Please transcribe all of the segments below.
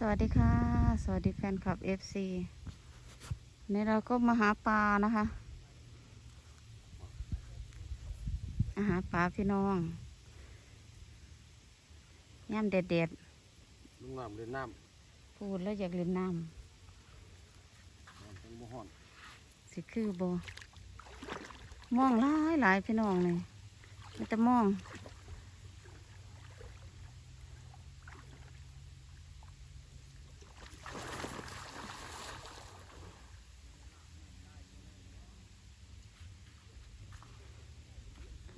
สวัสดีค่ะ สวัสดีแฟนคลับ FC นี่เราก็มาหาปลานะคะ อาหาปลาพี่น้องย่ำเด็ดลุงน้ำเล่นน้ๆพูดแล้วอยากเล่นน้ำน้ำเป็นบ่ฮ้อนำสิคือโบมองหลายหลายพี่น้องเลยมันจะมอง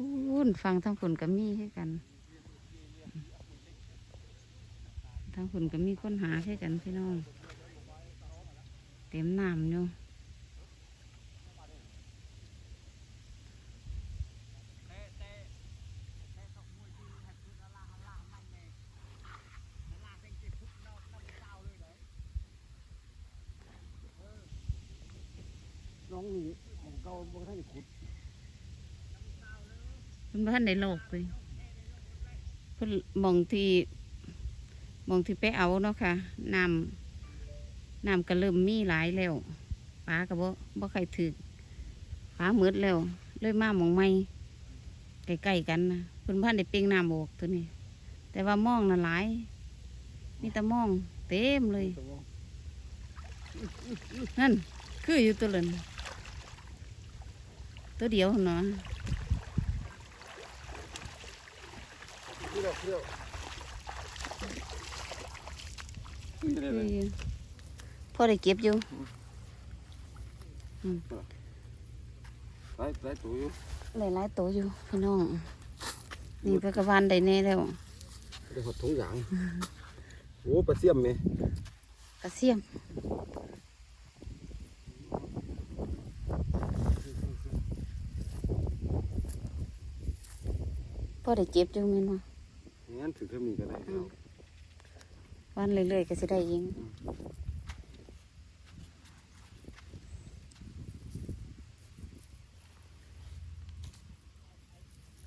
พูน ฟังทั้งฝนกับมีให้กัน ทั้งฝนกับมีค้นหาให้กันพี่น้อง เต็มน้ำอยู่ น้องนี่ของเก่าบ่ทันได้ขุด เพิ่น บ้านในโลกเลยเพิ่นมองที่มองที่ไปเอาเนาะค่ะน้ำน้ำก็เริ่มมีหลายแล้วปลาก็บ่บ่ใครถือปลาหมืดแล้วเลยมามองไม่ใกล้ๆกันนะเพิ่นบ้านได้เป่งน้ำออกตัวนี้ แต่ว่ามองน่ะหลายมีแต่มองเต็มเลย นั่นคืออยู่ตัวเล่นตัวเดียวเนาะ เที่ ยวเที่ยวนี่ได้คือเลยอยู่พอได้เก็บอยู่หลายหลายตัวอยู่หลายหลายๆตัวอยู่พี่น้อง นี่ไปกระวานได้แน่แล้วได้หดถุงยาง โอ้ปลาเสี่ยมแม่กระเสียมพอได้เก็บอยู่แม่นว่า งั้นถือแค่มีก็ได้แล้ววันเรื่อยๆก็สิได้เอง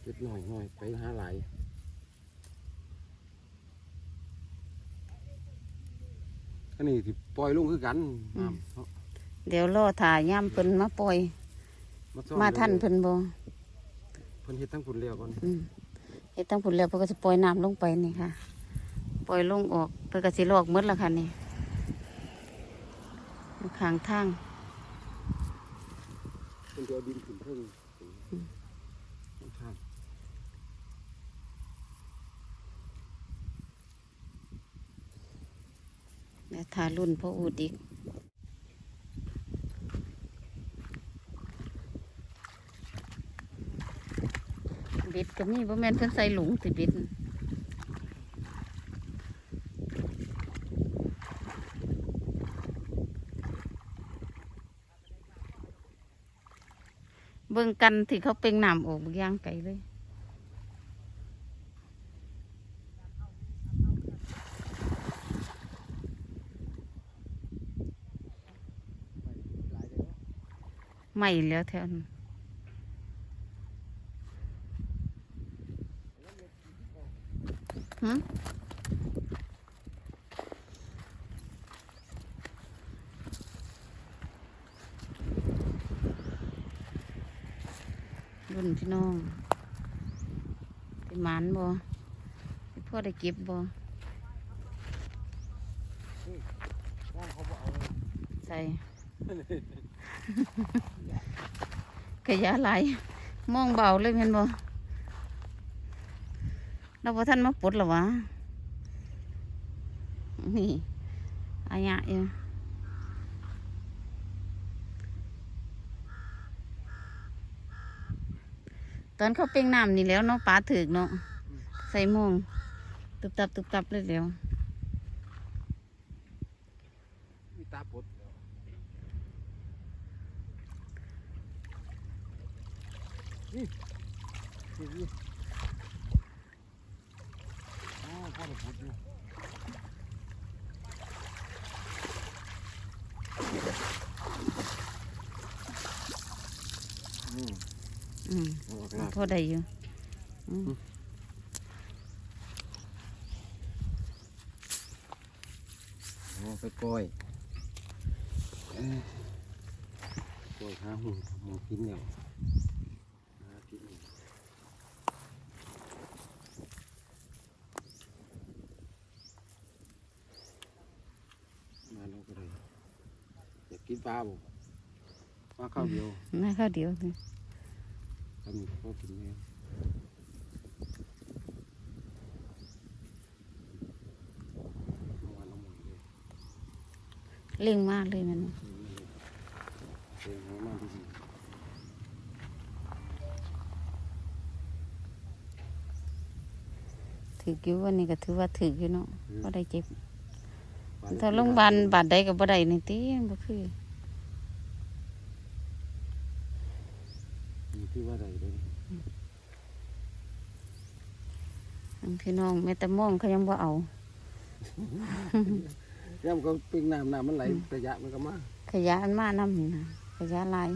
เก็บหน่อยหน่อยไปหาไหลอันนี้ที่ปล่อยลงคือกันน้ำเนาะเดี๋ยวรอถ่ายย่ำเพิ่นมาปล่อยซ่อมาท่านเพิ่นบ่เพิ่นเฮ็ดทั้งฝุ่นแล้วก่อน อืม เฮ็ดตั้งผุนแล้วเพิ่นก็สิปล่อยน้ำลงไปนี่ค่ะ ปล่อยลงออกเพิ่นก็สิลอกหมดแล้วค่ะนี่อยู่ข้างทางเพิ่นจะเอาดินขึ้นเพิ่งข้างแล้วทารุ่นพ่ออูดอีก บิดก็มีบ่แม่นเพิ่นใส่หลุงสิบิดเบิ่งกันที่เขาเป่งน้ำออกบางย่างไกลเลยไม่แล้วแถวนั้น หึรุ่นพี่น้องเป็นหมานบ่เป็นพ่อได้เก็บบ่ว่างเขาบอกเอาใส่ขยะไหลายมองเบาเลยเห็นบ่ เราพอท่านมาปลดหรอวะ นี่อายะอยู่ตอนเขาเป่งน้ำนี่แล้วเนาะปลาถึกเนาะใส่มงตุบตับตุบตับเลยแล้วมีตาปดนี่นี่นี่อ๋อ พ่อได้ปดอยู่อืมอืมพอได้อยู่อืมอืมไปปล่อยเอ้อยหาหูหมูกินแล้วหากินแล้วมาแล้วก็ได้อยา กกินปลาบ่มาข้าวเดียวน่าข้าวเดียวนี่ทำพอกินแล้วเมื่อวานเราหมดเลยเร่งมากเลยมันเองให้มาดีถืออยู่วันนี้ก็ถือว่าถืออยู่เนาะๆบ่ได้เจ็บปลถ้าโรงพยาบาลบาดใดก็บ่ได้นี่ติบ่คือ ที่ว่าใดเลยอันพี่น้องแม่แต่ม่วงเขายังบ่เอาย่ำก็เป็นน้ำน้ำมันไหลระยะมันก็มาขยะอันมานำนี่นะขยะหลาย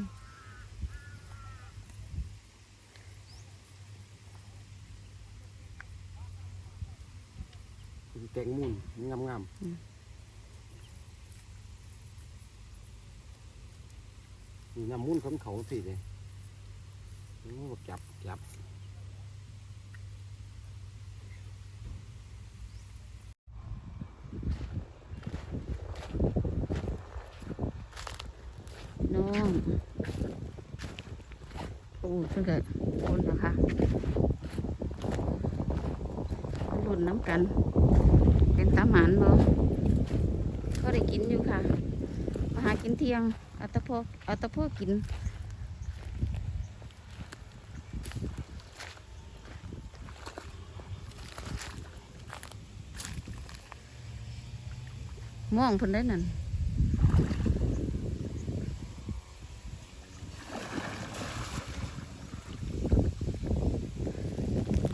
แตงมุนงามงามนี่น้ำมุนของเขาสิเลย โอ้จับจับน้องโอ้เพิ่นก็คนนะคะรุ่นน้ำกัน เป็นตาหมานบ่ก็ได้กินอยู่ค่ะ มาหากินเที่ยง เอาตะพอเอาตะพอกิน ม่วงเพิ่นได้นั่น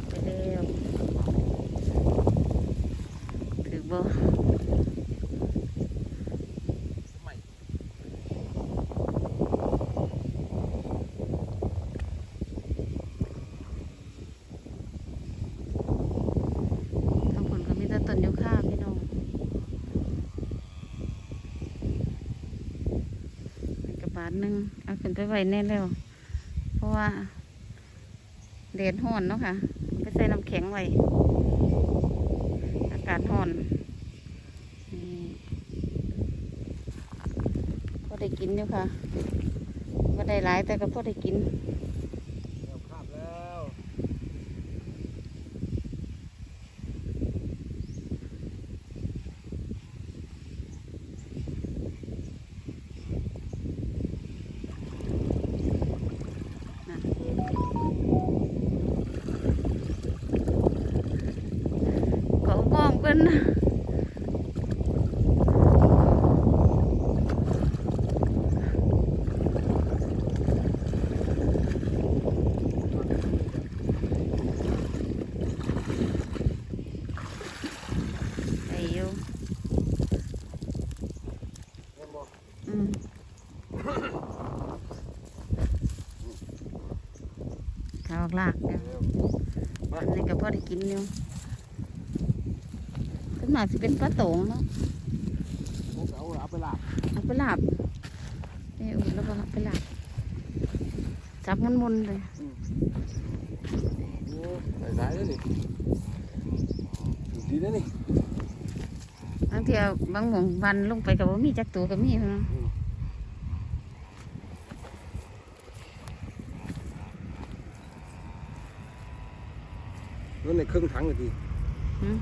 ไปแล้วถือบ่ทางผลก็มีแต่ต้นยูคาพี่น้องมันกระบา ทหนึงเอาขึ้นไปไว้แน่แล้ว เพราะว่าเดดห่อนเนาะค่ะ ไปใส่น้ำแข็งไว้ อากาศห่อนก็ได้กินอยู่ค่ะก็ได้หลายแต่ก็พอได้กิน แล้วคาบแล้ว ก็ มองเป็นไอ้อยู่เห็นบ่อืมข้าวลากเดี๋ยวเร็วอันนี้ก็พอได้กินอยู่ ขึ้นมาสิเป็นปลาโตงเนาะผมเอาเอาไปลาบเอาไปลาบนี่อุ่นแล้วก็เอาไปลาบจับมันมุนๆเลยโอ้ใส่สายแล้วนี่ดีนะนี่บางทีเอาบางหมองวันลงไปกับว่ามีจักตัวกับมีเนาะนั่นในเครื่องถังเลยทีอืม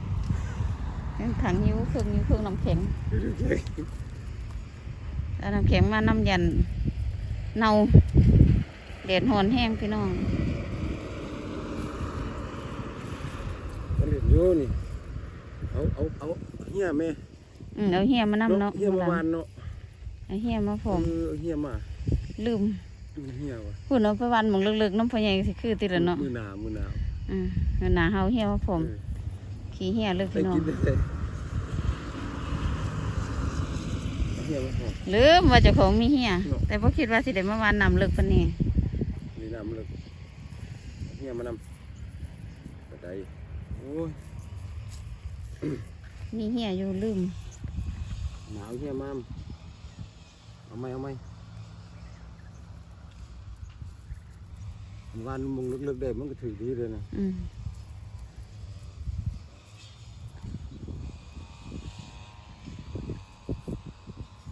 ยังถังนิ้วเครื่องนิ้วเครื่องน้ำแข็งเอาน้ำแข็งมาน้ำยันเนาเดดหอนแห้งพี่น้องมันเห็นอยู่นี่เอาเอาเอาเฮียแม่อืมเอาเฮียมานำเนาะเฮียเมื่อวานเนาะเอาเฮียมาพร้อมเออเอาเฮียมาลืมดูเฮียวะพูดเอาไปวันหมองเลิกๆน้ำพอใหญ่สิคือติดละเนาะมือหนามือหนาวอืมเงินหนาเฮาเฮียมาพร้อมเออ ขี่เฮียเลยไปพี่น้องกินได้เลยเอาเฮียมาพอ ลืมว่าเจ้าของมีเฮียเนาะ แต่พอคิดว่าสิได้มาวานนำเลิกปานนี้นี่น้ำเลยเอาเฮียมานำกระไดโอ้ยมีเฮียอยู่ลืมหนาวเฮียมามเอาไหมเอาไหมวันมึงลึกๆได้มันก็ถือดีเลยนะอืม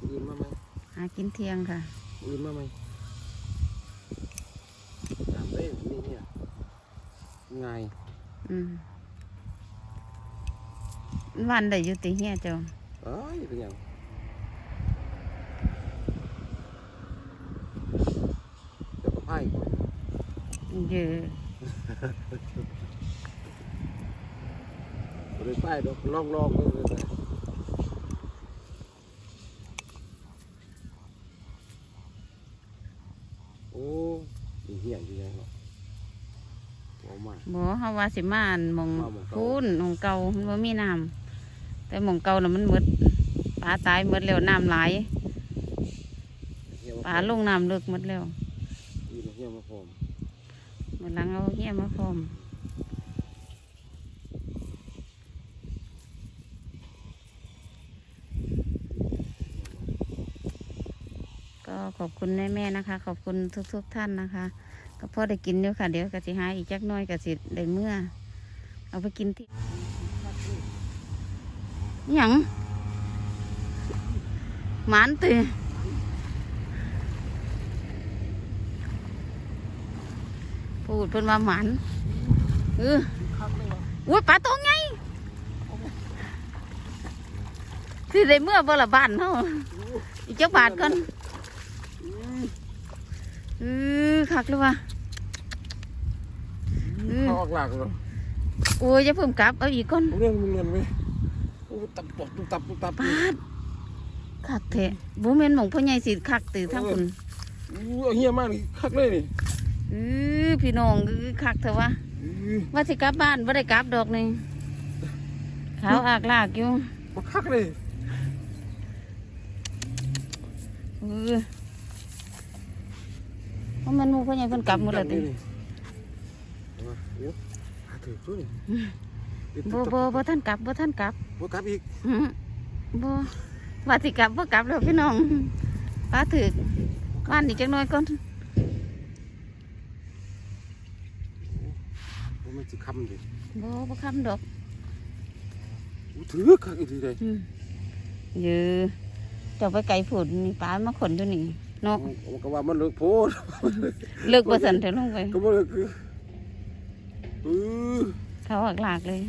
อื่นมาไหม หา กินเที่ยงค่ะอื่นมาไหมตามได้นี่เนี่ยง่ายอืมวันได้อยู่ติเฮียเจ้าเอ้ยเป็นหยังเดี๋ยวก็ไพ่เยอะบ่ได้ไพ่ดอกลองลองๆเลยเลยโอ้ยเหี้ยนอยู่ยังเนาะเอามา บ่เฮาว่าสิมาอันหมองมาหม้องเก่า พูนหมองเก่ามันบ่มีน้ำแต่หมองเก่าน่ะมันหมดปลาตายหมดแล้วน้ำหลายเหี้ยมาปลาลงน้ำลึกหมดแล้วอีเหี้ยมาพร้อมมื้อหลังเอาเฮียมาพร้อมก็ขอบคุณแม่ๆนะคะ ขอบคุณทุก ๆ ท่านนะคะ ก็พอได้กินอยู่ค่ะ เดี๋ยวก็สิหาอีกจักน้อยก็สิได้เมื่อ เอาไปกินที่หยังหมานตือพูดเพิ่นว่าหมานเอออุ้ยปลาตัวไงสิได้เมื่อบ่ละบ้านเฮาอีกจักบาทก่อน เออคักเลยว่ะอืมเขาออกหลักเลยโอ้ยจะเพิ่มกลับเอาอีกก่อนเรื่องมึงเงินไหมโอ้ตับปอกตุบตับตุบตับปาดคักแท้บ่แม่นหม่องพ่อใหญ่สิคักตือทั้งคุณอู้เอาเหี้ยมากนี่คักเลยนี่เออพี่น้องเออคักเถอะวะอื้อว่าสิกลับบ้านบ่ได้กลับดอกนี่ขาวอากลากอยู่มาคักเลยเออ เพราะมันหมู่พ่อใหญ่เพิ่นกลับหมดแล้วติเอามาเดี๋ยวหาถือช่วยบ่บ่บ่ท่านกลับบ่ท่านกลับบ่กลับอีกอื้อบ่ว่าสิกลับบ่กลับแล้วพี่น้องป้าถึกบ้านอีกจักหน่อยก่อนบ่มันสิคำดิบ่บ่คำดอกอู้ถือคักอีกทีเลยอืมเยอะเจ้าไปไกลผุดนี่ปลามาขนอยู่นี่ เนาะมันก็ว่ามันเลิกโพดเลิกบ่สันเถอะลงไปก็บ่เลิกคืออือเขาหักหลากเลย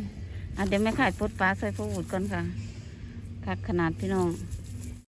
อะเดี๋ยวแม่ขายปลดปลาใส่ผู้อุดก่อนค่ะคักขนาดพี่น้องอ